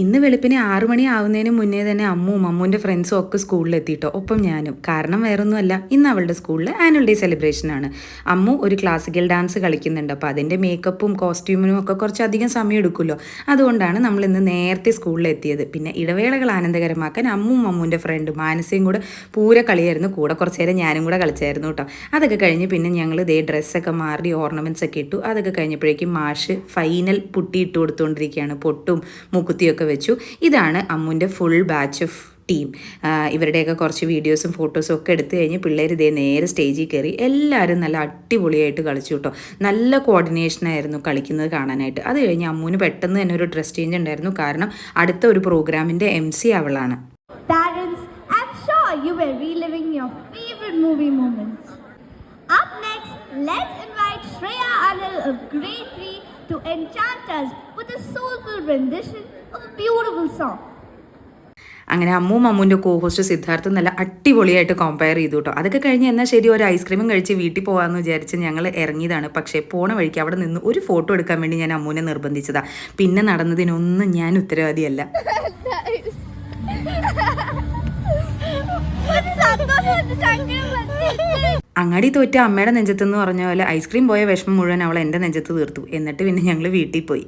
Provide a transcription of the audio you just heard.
ഇന്ന് വെളുപ്പിന് ആറു മണി ആവുന്നതിന് മുന്നേ തന്നെ അമ്മുവും അമ്മുവിന്റെ ഫ്രണ്ട്സും ഒക്കെ സ്കൂളിലെത്തിയിട്ടോ ഒപ്പം ഞാനും. കാരണം വേറൊന്നുമല്ല ഇന്ന് അവളുടെ സ്കൂളിൽ ആനുവൽ ഡേ സെലിബ്രേഷൻ ആണ്. അമ്മു ഒരു ക്ലാസിക്കൽ ഡാൻസ് കളിക്കുന്നുണ്ട്. അപ്പോൾ അതിന്റെ മേക്കപ്പും കോസ്റ്റ്യൂമിനും ഒക്കെ കുറച്ചധികം സമയം എടുക്കുമല്ലോ. അതുകൊണ്ടാണ് നമ്മൾ ഇന്ന് നേരത്തെ സ്കൂളിൽ എത്തിയത്. പിന്നെ ഇടവേളകൾ ആനന്ദകരമാക്കാൻ അമ്മും അമ്മുവിന്റെ ഫ്രണ്ട് മാനസയും കൂടെ പൂര കളിയായിരുന്നു. കൂടെ കുറച്ച് നേരം ഞാനും കൂടെ കളിച്ചായിരുന്നു കേട്ടോ. അതൊക്കെ കഴിഞ്ഞ് പിന്നെ ഞങ്ങൾ ഇതേ ഡ്രസ്സൊക്കെ മാറി ഓർണമെന്റ്സ് ഒക്കെ ഇട്ടു. അതൊക്കെ കഴിഞ്ഞപ്പോഴേക്കും മാഷ് ഫൈനൽ പുട്ടി ഇട്ട് കൊടുത്തുകൊണ്ടിരിക്കുകയാണ് പൊട്ടും മൂക്കുത്തിയൊക്കെ വെച്ചു. ഇതാണ് അമ്മുന്റെ ഫുൾ ബാച്ച് ഓഫ് ടീം ഇവരുടെയൊക്കെ കുറച്ച് വീഡിയോസും ഫോട്ടോസും ഒക്കെ എടുത്തു കഴിഞ്ഞ് പിള്ളേർ ഇതേ നേരെ സ്റ്റേജിൽ കയറി എല്ലാവരും നല്ല അടിപൊളിയായിട്ട് കളിച്ചു കേട്ടോ. നല്ല കോർഡിനേഷനായിരുന്നു കളിക്കുന്നത് കാണാനായിട്ട്. അത് കഴിഞ്ഞ് അമ്മൂന് പെട്ടെന്ന് തന്നെ ഒരു ഡ്രസ് ചേഞ്ച് ഉണ്ടായിരുന്നു. കാരണം അടുത്ത ഒരു പ്രോഗ്രാമിന്റെ എം സി അവളാണ്. Let's invite Shreya Anil of Grade 3 to enchant us with a soulful rendition of a beautiful song. അങ്ങനെ അമ്മൂ അമ്മുവിന്റെ കോ ഹോസ്റ്റ് സിദ്ധാർത്ഥും നല്ല അടിപൊളിയായിട്ട് കമ്പയർ ചെയ്തു കേട്ടോ. അതൊക്കെ കഴിഞ്ഞ് എന്നാൽ ശരി ഒരു ഐസ്ക്രീമും കഴിച്ച് വീട്ടിൽ പോകാമെന്ന് വിചാരിച്ച് ഞങ്ങൾ ഇറങ്ങിയതാണ്. പക്ഷേ പോണ വഴിക്ക് അവിടെ നിന്ന് ഒരു ഫോട്ടോ എടുക്കാൻ വേണ്ടി ഞാൻ അമ്മുവിനെ നിർബന്ധിച്ചതാണ് പിന്നെ നടന്നതിനൊന്നും ഞാൻ ഉത്തരവാദിയല്ല. അങ്ങാടി തോറ്റ അമ്മയുടെ നെഞ്ചത്തെന്ന് പറഞ്ഞ പോലെ ഐസ്ക്രീം പോയ വിഷമം മുഴുവൻ അവൾ എന്റെ നെഞ്ചത്ത് തീർത്തു. എന്നിട്ട് പിന്നെ ഞങ്ങൾ വീട്ടിൽ പോയി.